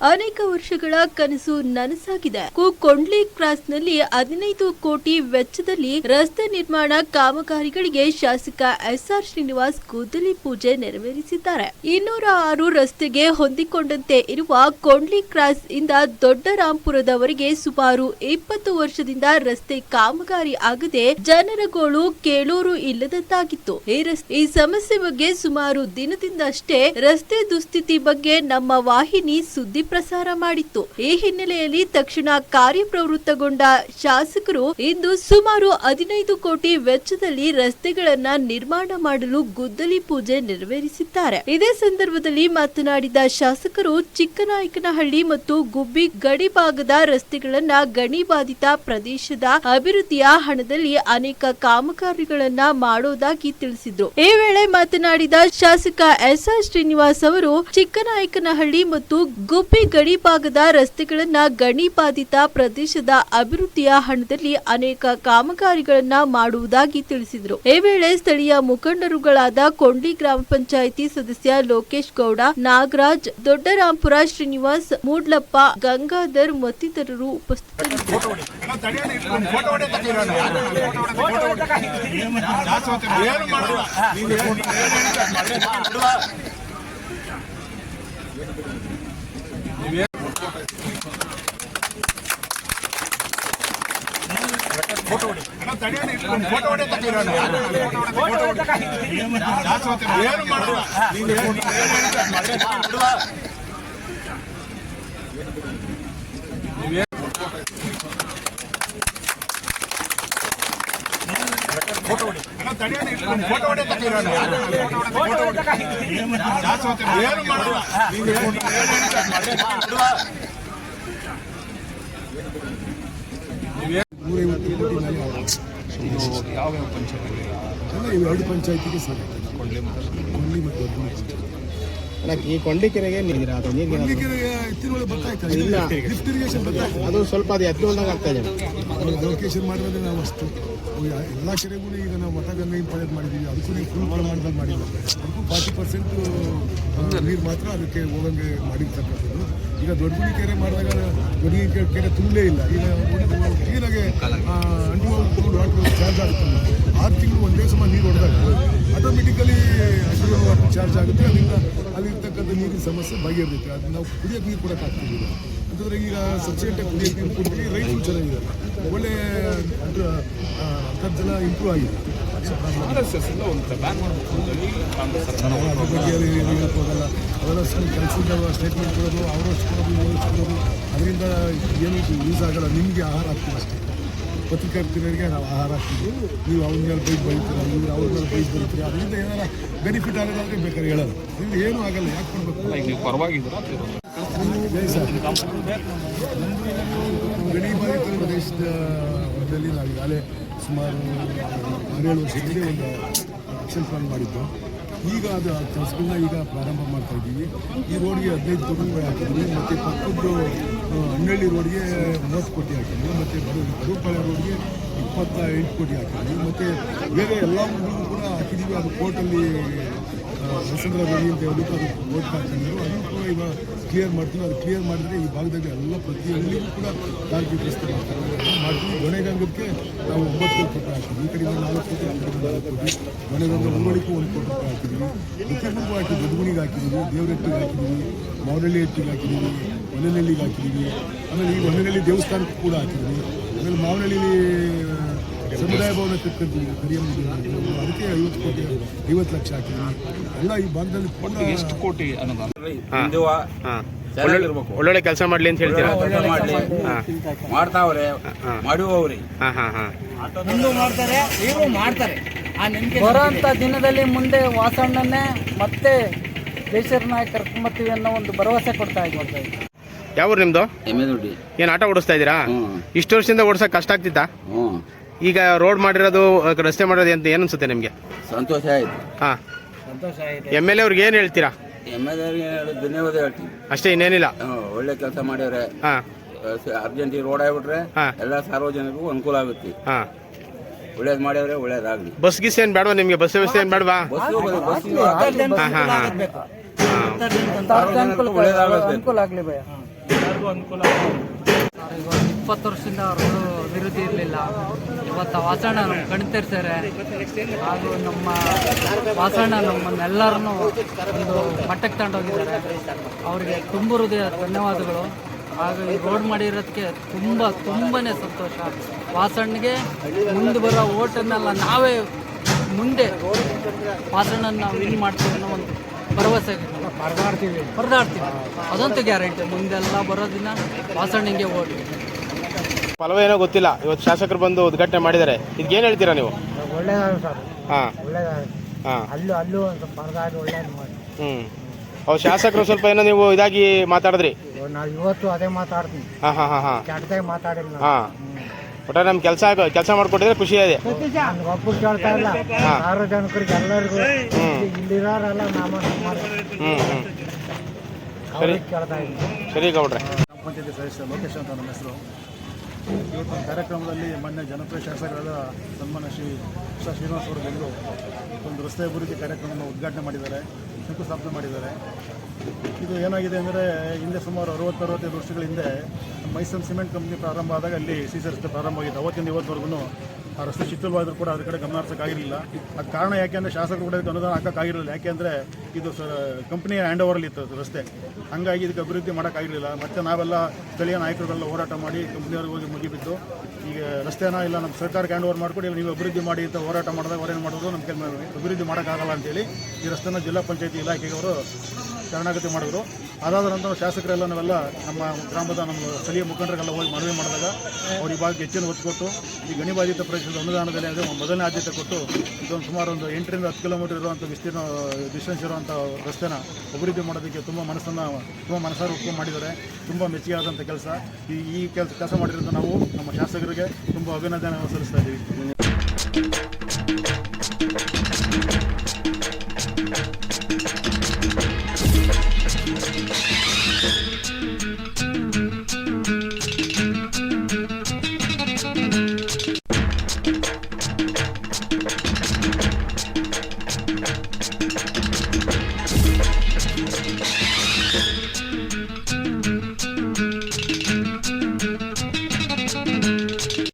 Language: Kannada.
ಅನೇಕ ವರ್ಷಗಳ ಕನಸು ನನಸಾಗಿದೆ. ಕೊಂಡ್ಲಿ ಕ್ರಾಸ್ನಲ್ಲಿ ಹದಿನೈದು ಕೋಟಿ ವೆಚ್ಚದಲ್ಲಿ ರಸ್ತೆ ನಿರ್ಮಾಣ ಕಾಮಗಾರಿಗಳಿಗೆ ಶಾಸಕ ಎಸ್ಆರ್ ಶ್ರೀನಿವಾಸ್ ಗುದ್ದಲಿ ಪೂಜೆ ನೆರವೇರಿಸಿದ್ದಾರೆ. ಇನ್ನೂರ ಆರು ರಸ್ತೆಗೆ ಹೊಂದಿಕೊಂಡಂತೆ ಇರುವ ಕೊಂಡ್ಲಿ ಕ್ರಾಸ್ ಇಂದ ದೊಡ್ಡ ದೊಡ್ಡರಾಂಪುರದವರೆಗೆ ಸುಮಾರು ಇಪ್ಪತ್ತು ವರ್ಷದಿಂದ ರಸ್ತೆ ಕಾಮಗಾರಿ ಆಗದೆ ಜನರ ಗೋಳು ಕೇಳೂರು ಇಲ್ಲದಂತಾಗಿತ್ತು. ಈ ಸಮಸ್ಯೆ ಬಗ್ಗೆ ಸುಮಾರು ದಿನದಿಂದಷ್ಟೇ ರಸ್ತೆ ದುಸ್ಥಿತಿ ಬಗ್ಗೆ ನಮ್ಮ ವಾಹಿನಿ ಸುದ್ದಿ ಪ್ರಸಾರ ಮಾಡಿತ್ತು. ಈ ಹಿನ್ನೆಲೆಯಲ್ಲಿ ತಕ್ಷಣ ಕಾರ್ಯಪ್ರವೃತ್ತಗೊಂಡ ಶಾಸಕರು ಇಂದು ಸುಮಾರು ಹದಿನೈದು ಕೋಟಿ ವೆಚ್ಚದಲ್ಲಿ ರಸ್ತೆಗಳನ್ನ ನಿರ್ಮಾಣ ಮಾಡಲು ಗುದ್ದಲಿ ಪೂಜೆ ನೆರವೇರಿಸಿದ್ದಾರೆ. ಇದೇ ಸಂದರ್ಭದಲ್ಲಿ ಮಾತನಾಡಿದ ಶಾಸಕರು, ಚಿಕ್ಕನಾಯಕನಹಳ್ಳಿ ಮತ್ತು ಗುಬ್ಬಿ ಗಡಿ ಭಾಗದ ರಸ್ತೆಗಳನ್ನ ಗಣಿ ಬಾಧಿತ ಪ್ರದೇಶದ ಅಭಿವೃದ್ಧಿಯ ಹಣದಲ್ಲಿ ಅನೇಕ ಕಾಮಗಾರಿಗಳನ್ನ ಮಾಡೋದಾಗಿ ತಿಳಿಸಿದ್ರು. ಈ ವೇಳೆ ಮಾತನಾಡಿದ ಶಾಸಕ ಎಸ್ ಆರ್ ಶ್ರೀನಿವಾಸ್ ಅವರು, ಚಿಕ್ಕನಾಯಕನಹಳ್ಳಿ ಮತ್ತು ಗುಬ್ಬಿ ಗಡಿ ಭಾಗದ ರಸ್ತೆಗಳನ್ನ ಗಣಿ ಬಾಧಿತ ಪ್ರದೇಶದ ಅಭಿವೃದ್ಧಿಯ ಹಣದಲ್ಲಿ ಅನೇಕ ಕಾಮಗಾರಿಗಳನ್ನ ಮಾಡುವುದಾಗಿ ತಿಳಿಸಿದರು. ಈ ವೇಳೆ ಸ್ಥಳೀಯ ಮುಖಂಡರುಗಳಾದ ಕೊಂಡಿ ಗ್ರಾಮ ಪಂಚಾಯಿತಿ ಸದಸ್ಯ ಲೋಕೇಶ್ ಗೌಡ, ನಾಗರಾಜ್, ದೊಡ್ಡರಾಂಪುರ ಶ್ರೀನಿವಾಸ್, ಮೂಡ್ಲಪ್ಪ, ಗಂಗಾಧರ್ ಮತ್ತಿತರರು ಉಪಸ್ಥಿತರಿದ್ದರು. ನೂರೈವತ್ತು ಮೇಲೆ ಯಾವ್ಯಾವ ಪಂಚಾಯತ್ ಎರಡು ಪಂಚಾಯತಿಗೆ ಸರ್. ಕೊಂಡ್ಲಿ ಮತ್ತು ಕೊಂಡ್ಲಿ ಪಂಚಾಯತ್ ಅಲ್ಲ ಈ ಕೊಂಡಿಕೆರೆಗೆ ನೀರಿರ ಅದು ನೀರಿಗೆ ಇಲ್ಲ. ಅದು ಸ್ವಲ್ಪ ಅದು ಎತ್ತಿ ಹೊಲ್ದಾಗ ಆಗ್ತಾ ಇದೆ. ಲೊಕೇಶನ್ ಮಾಡಿದ್ರೆ ನಾವು ಅಷ್ಟು. ಎಲ್ಲ ಕೆರೆಗೂ ಈಗ ನಾವು ಮತಗಂಗೆ ಇಂಪಾರ್ಟೆಂಟ್ ಮಾಡಿದ್ದೀವಿ ಅದಕ್ಕೂ ನೀವು ಫುಲ್ ಪ್ರಮಾಣದಲ್ಲಿ ಮಾಡಿಲ್ಲ ಅದಕ್ಕೂ ಫಾರ್ಟಿ ಪರ್ಸೆಂಟ್ ನೀರು ಮಾತ್ರ ಅದಕ್ಕೆ ಹೋಗಂಗೆ ಮಾಡಿರ್ತಕ್ಕಂಥದ್ದು. ಈಗ ದೊಡ್ಡಗುಡಿ ಕೆರೆ ಮಾಡಿದಾಗ ದೊಡ್ಡ ಕೆರೆ ತುಂಬಲೇ ಇಲ್ಲ. ಈಗ ಕ್ಲೀನಾಗೆ ಅಂಡರ್ ಚಾರ್ಜ್ ಆಗುತ್ತೆ. ಆರು ತಿಂಗಳು ಒಂದೇ ಸಮ ನೀರು ಹೊಡೆದಾಗ ಆಟೋಮೆಟಿಕಲಿ ವಾಟರ್ ಚಾರ್ಜ್ ಆಗುತ್ತೆ. ಅದರಿಂದ ಅಲ್ಲಿರ್ತಕ್ಕಂಥ ನೀರಿನ ಸಮಸ್ಯೆ ಬಗೆಹರಿಯುತ್ತೆ. ಅದು ನಾವು ಕುಡಿಯೋಕೆ ನೀರು ಕೊಡೋಕ್ಕಾಗ್ತಿಲ್ಲ ಅಂತಂದ್ರೆ ಈಗ ಸಬ್ಸಿಡೆಂಟಾಗಿ ಕುಡಿಯೋ ನೀರು ಕೊಡ್ತೀವಿ. ರೈತರು ಚೆನ್ನಾಗಿದ್ದಾರೆ. ಒಳ್ಳೆ ಅಂತರ- ಅಂತರ್ಜಲ ಇಂಪ್ರೂವ್ ಆಗಿದೆ. ಅದ್ರ ಬಗ್ಗೆ ಏನು ಹೇಳಕ್ ಹೋಗಲ್ಲ. ಅವೆಲ್ಲ ಸುಮ್ಮನೆ ಕೆಲಸದ ಸ್ಟೇಟ್ಮೆಂಟ್ ಕೊಡೋದು ಅವರಷ್ಟು ಕೊಡೋದು ಅದರಿಂದ ಏನು ಯೂಸ್ ಆಗಲ್ಲ. ನಿಮಗೆ ಆಹಾರ ಆಗ್ತೀವಿ ಅಷ್ಟೇ. ಪತ್ರಿಕಾರ್ತಿಗಳಿಗೆ ನಾವು ಆಹಾರ ಹಾಕ್ತೀವಿ. ನೀವು ಅವ್ರ ಮೇಲೆ ಬೈಕ್ ಬರೀತೀರ ನೀವು ಅವ್ರ ಮೇಲೆ ಬೈಕ್ ಬರೀತೀರ ಅದರಿಂದ ಏನಾರ ಬೆನಿಫಿಟ್ ಆಗೋದಾದ್ರೆ ಬೇಕಾದ್ರೆ ಹೇಳೋದು. ಇಲ್ಲಿ ಏನೂ ಆಗಲ್ಲ ಯಾಕೆ ಕೊಡಬೇಕು? ಸರ್. ಗಡಿ ಬಾಧಿತ ಪ್ರದೇಶದ ಇದರಲ್ಲಿ ನಾವು ಈಗಾಗಲೇ ಸುಮಾರು ಹನ್ನೆರಡು ವರ್ಷದಲ್ಲಿ ಒಂದು ಆಕ್ಷನ್ ಪ್ಲಾನ್ ಮಾಡಿದ್ದು. ಈಗ ಅದು ಕೆಲಸಗಳನ್ನ ಈಗ ಪ್ರಾರಂಭ ಮಾಡ್ತಾ ಇದ್ದೀವಿ. ಈ ರೋಡ್ಗೆ ಹದಿನೈದು ಕೋಟಿ ರೂಪಾಯಿ ಹಾಕಿದ್ವಿ. ಮತ್ತು ಪಕ್ಕದ್ದು ಹನ್ನಳ್ಳಿ ರೋಡ್ಗೆ ಮೂವತ್ತು ಕೋಟಿ ಹಾಕಿದ್ವಿ. ಮತ್ತು ಬಡು ರೋಡ್ಗೆ ಇಪ್ಪತ್ತ ಎಂಟು ಕೋಟಿ ಹಾಕಿದ್ವಿ. ಮತ್ತು ಬೇರೆ ಎಲ್ಲ ಊರಿಗೂ ಕೂಡ ಹಾಕಿದ್ದೀವಿ ಅದು ಕೋರ್ಟಲ್ಲಿ ವಸಂತರ ರವಿ ಅಂತ ಅದು ಕೋರ್ಟ್ ಹಾಕಿದ್ರು. ಅದು ಕೂಡ ಇವಾಗ ಕ್ಲಿಯರ್ ಮಾಡ್ತೀವಿ, ಅದು ಕ್ಲಿಯರ್ ಮಾಡಿದ್ರೆ ಈ ಭಾಗದಲ್ಲಿ ಎಲ್ಲ ಪ್ರತಿಯೊಂದಿಗೂ ಕೂಡ ತಾರ್ಕಿಕ ರಸ್ತೆ ಮಾಡ್ತೀವಿ. ಗಣೆಗಂಗಕ್ಕೆ ನಾವು ಒಂಬತ್ತು ಕೋಟಿ ರೂಪಾಯಿ ಹಾಕ್ತೀವಿ ಈ ಕಡೆಯಿಂದ ನಾಲ್ಕು ಕೋಟಿ ಆ ಕಡೆಯಿಂದ ನಾಲ್ಕು ಕೋಟಿ. ಗಣೆಗಂಗ ಉಂಬಳಿಗೂ ಒಂದು ಕೋಟಿ ರೂಪಾಯಿ ಹಾಕಿದ್ವಿ. ಪ್ರತಿಯೊಬ್ಬರಿಗೂ ಹಾಕಿದ್ವಿ ಬದುಗುಣಿಗೆ ಹಾಕಿದ್ವಿ ದೇವರೆಟ್ಟಿಗೆ ಹಾಕಿದ್ವಿ ಮಾವನಹಳ್ಳಿ ಎಟ್ಟಿಗೆ ಹಾಕಿದ್ವಿ ಹೊನ್ನಳ್ಳಿಗೆ ಹಾಕಿದ್ವಿ. ಆಮೇಲೆ ಈ ಹೊನ್ನಳ್ಳಿ ದೇವಸ್ಥಾನಕ್ಕೂ ಕೂಡ ಹಾಕಿದ್ವಿ. ಆಮೇಲೆ ಮಾವನಹಳ್ಳಿ ಸಮುದಾಯ ಭವನ ಕಟ್ಕೊಂತೀವಿ ಕರಿಯಮ್ಮ ಅದಕ್ಕೆ ಐವತ್ತು ಕೋಟಿ ಐವತ್ತು ಲಕ್ಷ ಹಾಕಿದ್ವಿ ಎಲ್ಲ ಈ ಭಾಗದಲ್ಲಿ ಕೂಡ ಎಷ್ಟು ಕೋಟಿ ಅನುದಾನ ಹಿಂದುವ ಚೆನ್ನಾಗಿರ್ಬೇಕು ಒಳ್ಳೊಳ್ಳೆ ಕೆಲಸ ಮಾಡ್ಲಿ. ಅಂತ ಹೇಳ್ತೀರಾ ಮಾಡ್ಲಿ ಮಾಡ್ತಾವ್ರೆ ಮಾಡುವವ್ರಿ. ಹಾಂ ಹಾಂ ಹಾಂ. ಮುಂದೆ ಮಾಡ್ತಾರೆ ಇವರು ಮಾಡ್ತಾರೆ. ಬರೋಂಥ ದಿನದಲ್ಲಿ ಮುಂದೆ ವಾಸಣ್ಣನ್ನೇ ಮತ್ತೆ ದೇಶದ ನಾಯಕ ಕರ್ಕೊಂಬರ್ತೀವಿ ಅನ್ನೋ ಒಂದು ಭರವಸೆ ಕೊಡ್ತಾ ಇದ್ದೀವಿ ಯಾವ ನಿಮ್ದು? ಏನು ಆಟೋ ಓಡಿಸ್ತಾ ಇದ್ದೀರಾ? ಇಷ್ಟು ವರ್ಷದಿಂದ ಓಡಿಸೋಕೆ ಕಷ್ಟ ಆಗ್ತಿತ್ತಾ? ಹ್ಞೂ ಈಗ ರೋಡ್ ಮಾಡಿರೋದು ರಸ್ತೆ ಮಾಡಿರೋದು ಅಂತ ಏನು ಅನ್ಸುತ್ತೆ ನಿಮಗೆ ಸಂತೋಷ ಆಯ್ತು ಹಾಂ ಸಂತೋಷ ಆಯ್ತು ಎಂ ಎಲ್ ಎ ಅವ್ರಿಗೆ ಏನು ಹೇಳ್ತೀರಾ ಎಲ್ ಧನ್ಯವಾದ ಹೇಳ್ತೀನಿ ಅಷ್ಟೇ ಇನ್ನೇನಿಲ್ಲ ಒಳ್ಳೆ ಕೆಲಸ ಮಾಡ್ಯಾರೆ ಹಾಂ ಅರ್ಜೆಂಟ್ ರೋಡ್ ಆಗ್ಬಿಟ್ರೆ ಹಾ. ಎಲ್ಲ ಸಾರ್ವಜನಿಕರಿಗೂ ಅನುಕೂಲ ಆಗುತ್ತೆ ಹಾಂ ಒಳ್ಳೇದು ಮಾಡ್ಯವ್ರೆ ಒಳ್ಳೇದಾಗ್ಲಿ ಬಸ್ ಗಿಸ್ ಏನು ಬೇಡವಾ ನಿಮಗೆ ಬಸ್ ವ್ಯವಸ್ಥೆ ಏನು ಬೇಡವಾ ಬಸ್ ಬಸ್ ಹಾಂ ಹಾಂ ಹಾಂ ಅನುಕೂಲ ಆಗಲಿ ಭಯ ಎಲ್ಲರಿಗೂ ಅನುಕೂಲ ಸರ್ ಇಪ್ಪತ್ತು ವರ್ಷದಿಂದ ರೋಡು ಅಭಿವೃದ್ಧಿ ಇರಲಿಲ್ಲ. ಇವತ್ತು ವಾಸಣ್ಣ ನಮ್ಮ ಕಣ್ ತೆರ್ಸ್ಯಾರೆ ಹಾಗೂ ನಮ್ಮ ವಾಸಣ್ಣ ನಮ್ಮನ್ನೆಲ್ಲರನ್ನು ಒಂದು ಮಟ್ಟಕ್ಕೆ ತಗೊಂಡೋಗಿದ್ದಾರೆ ಅವರಿಗೆ ತುಂಬ ಹೃದಯ ಧನ್ಯವಾದಗಳು. ಹಾಗೂ ಈ ರೋಡ್ ಮಾಡಿರೋದಕ್ಕೆ ತುಂಬ, ತುಂಬನೇ ಸಂತೋಷ. ವಾಸಣ್ಣಗೆ ಮುಂದೆ ಬರೋ ಓಟನ್ನೆಲ್ಲ ನಾವೇ ಮುಂದೆ ವಾಸಣ್ಣನ ವಿನ್ ಮಾಡ್ತೀವಿ ಅನ್ನೋ ಒಂದು ಭರವಸೆ ಪರದಾಡ್ತೀವಿ. ಪರದಾಡ್ತೀವಿ. ಅದಂತೂ ಗ್ಯಾರಂಟಿ. ಮುಂದೆಲ್ಲ ಬರೋ ದಿನ ವಾಸಣ್ಣಂಗೆ ಓಟ್ ಫಲವೇನೋ ಗೊತ್ತಿಲ್ಲ. ಇವತ್ತು ಶಾಸಕರು ಬಂದು ಉದ್ಘಾಟನೆ ಮಾಡಿದ್ದಾರೆ. ಇದಕ್ಕೇನು ಹೇಳ್ತೀರಾ ನೀವು? ಒಳ್ಳೇದಾಗ ಸರ್. ಹಾಂ. ಒಳ್ಳೇದಾಗ ಹಾಂ. ಅಲ್ಲೂ ಅಲ್ಲೂ ಒಂದು ಪರದಾಡಿ ಒಳ್ಳೇದು ಮಾಡಿ. ಹ್ಞೂ ಅವ್ರು ಶಾಸಕರು ಸ್ವಲ್ಪ ಏನೋ ನೀವು ಇದಾಗಿ ಮಾತಾಡಿದ್ರಿ. ನಾನು ನಾವು ಇವತ್ತು ಅದೇ ಮಾತಾಡ್ತೀನಿ ಹಾಂ ಹಾಂ ಹಾಂ ಹಾಂ. ಕೆಟ್ಟದಾಗಿ ಮಾತಾಡಿಲ್ಲ. ನಾನು. ಹಾಂ. ಒಟ್ಟಾರೆ ನಮ್ಮ ಕೆಲಸ ಕೆಲಸ ಮಾಡ್ಕೊಟ್ಟಿದ್ರೆ ಖುಷಿ ಇದೆ. ಒಬ್ಬರು ಕೇಳ್ತಾ ಇಲ್ಲ. ಎಲ್ಲರಿಗೂ ಇಲ್ಲಿರೋರೆಲ್ಲ ನಾಮ ಮಾಡ್ತಾರೆ ಹ್ಞೂ ಹ್ಞೂ ಅವ್ರಿಗೆ ಕೇಳ್ತಾ ಇದ್ದೀನಿ. ಸರಿ ಗೌಡ್ರೆ. ಗ್ರಾಮ ಪಂಚಾಯತಿ ಸದಸ್ಯ ಲೋಕೇಶ್ ಅಂತ ನಮ್ಮ ಹೆಸರು. ಇವತ್ತು ಕಾರ್ಯಕ್ರಮದಲ್ಲಿ ಮೊನ್ನೆ ಜನಪ್ರಿಯ ಶಾಸಕರಾದ ಸನ್ಮಾನ ಶ್ರೀ ಶ್ರೀ ಶ್ರೀನಿವಾಸ್ ಅವರು ಬಂದು ಒಂದು ರಸ್ತೆ ಅಭಿವೃದ್ಧಿ ಕಾರ್ಯಕ್ರಮವನ್ನು ಉದ್ಘಾಟನೆ ಮಾಡಿದ್ದಾರೆ, ಶಂಕುಸ್ಥಾಪನೆ ಮಾಡಿದ್ದಾರೆ. ಇದು ಏನಾಗಿದೆ ಅಂದರೆ, ಹಿಂದೆ ಸುಮಾರು ಅರವತ್ತು, ಅರವತ್ತೈದು ವರ್ಷಗಳ ಹಿಂದೆ ಮೈಸೂರು ಸಿಮೆಂಟ್ ಕಂಪ್ನಿ ಪ್ರಾರಂಭ ಆದಾಗ ಅಲ್ಲಿ ಸಿ ಸಿ ರಸ್ತೆ ಪ್ರಾರಂಭ ಆಗಿದೆ ಅವತ್ತಿಂದ ಇವತ್ತವರೆಗೂ ಆ ರಸ್ತೆ ಶಿಥಿಲವಾದರೂ ಕೂಡ ಅದ್ರ ಕಡೆ ಗಮನ ಹರಿಸೋಕ್ಕಾಗಿರಲಿಲ್ಲ ಅದು ಕಾರಣ ಯಾಕೆಂದರೆ ಶಾಸಕರು ಕೂಡ ಅದಕ್ಕೆ ಅನುದಾನ ಹಾಕೋಕ್ಕಾಗಿರಲಿಲ್ಲ. ಯಾಕೆಂದರೆ ಇದು ಸರ್ ಕಂಪ್ನಿಯ ಹ್ಯಾಂಡ್ ಓವರಲ್ಲಿ ಇತ್ತು ರಸ್ತೆ. ಹಂಗಾಗಿ ಇದಕ್ಕೆ ಅಭಿವೃದ್ಧಿ ಮಾಡೋಕ್ಕಾಗಲಿಲ್ಲ. ಮತ್ತೆ ನಾವೆಲ್ಲ ಸ್ಥಳೀಯ ನಾಯಕರುಗಳೆಲ್ಲ ಹೋರಾಟ ಮಾಡಿ ಕಂಪ್ನಿಯವ್ರಿಗೆ ಹೋಗಿ ಮುಗಿಬಿದ್ದು. ಈಗ ರಸ್ತೆನ ಇಲ್ಲ ನಮ್ಮ ಸರ್ಕಾರಕ್ಕೆ ಹ್ಯಾಂಡ್ ಓವರ್ ಮಾಡಿಕೊಡಿ ನೀವು ಅಭಿವೃದ್ಧಿ ಮಾಡಿ ಅಂತ ಹೋರಾಟ ಮಾಡಿದಾಗ ಅವ್ರೇನು ಮಾಡೋದು ಕೆಲ ಅಭಿವೃದ್ಧಿ ಮಾಡೋಕ್ಕಾಗಲ್ಲ ಅಂತೇಳಿ ಈ ರಸ್ತೆನ ಜಿಲ್ಲಾ ಪಂಚಾಯತಿ ಇಲಾಖೆಯವರು ಶರಣಾಗತಿ ಮಾಡಿದ್ರು. ಅದಾದ ನಂತರ ಶಾಸಕರೆಲ್ಲ ನಾವೆಲ್ಲ ನಮ್ಮ ಗ್ರಾಮದ ನಮ್ಮ ಸ್ಥಳೀಯ ಮುಖಂಡರಿಗೆಲ್ಲ ಹೋಗಿ ಮನವಿ ಮಾಡಿದಾಗ ಅವ್ರು ಈ ಭಾಗಕ್ಕೆ ಹೆಚ್ಚಿನ ಒತ್ತು ಕೊಟ್ಟು ಈ ಗಣಿಬಾಧಿತ ಪ್ರದೇಶದ ಅನುದಾನದಲ್ಲಿ ಅಂದರೆ ಮೊದಲನೇ ಆದ್ಯತೆ ಕೊಟ್ಟು ಇದೊಂದು ಸುಮಾರು ಒಂದು ಎಂಟರಿಂದ ಹತ್ತು ಕಿಲೋಮೀಟರ್ ಇರುವಂಥ ವಿಸ್ತೀರ್ಣ ಡಿಸ್ಟೆನ್ಸ್ ಇರುವಂಥ ರಸ್ತೆನ ಅಭಿವೃದ್ಧಿ ಮಾಡೋದಕ್ಕೆ ತುಂಬ ಮನಸ್ಸನ್ನು ತುಂಬ ಮನಸ್ಸಾರು ಒಪ್ಕೊಂಡು ಮಾಡಿದ್ದಾರೆ. ತುಂಬ ಮೆಚ್ಚುಗೆಯಾದಂಥ ಕೆಲಸ. ಈ ಈ ಕೆಲಸ ಕೆಲಸ ಮಾಡಿರೋದು ನಾವು ನಮ್ಮ ಶಾಸಕರಿಗೆ ತುಂಬ ಅಭಿನಂದನೆ ಸಲ್ಲಿಸ್ತಾ ಇದ್ದೀವಿ.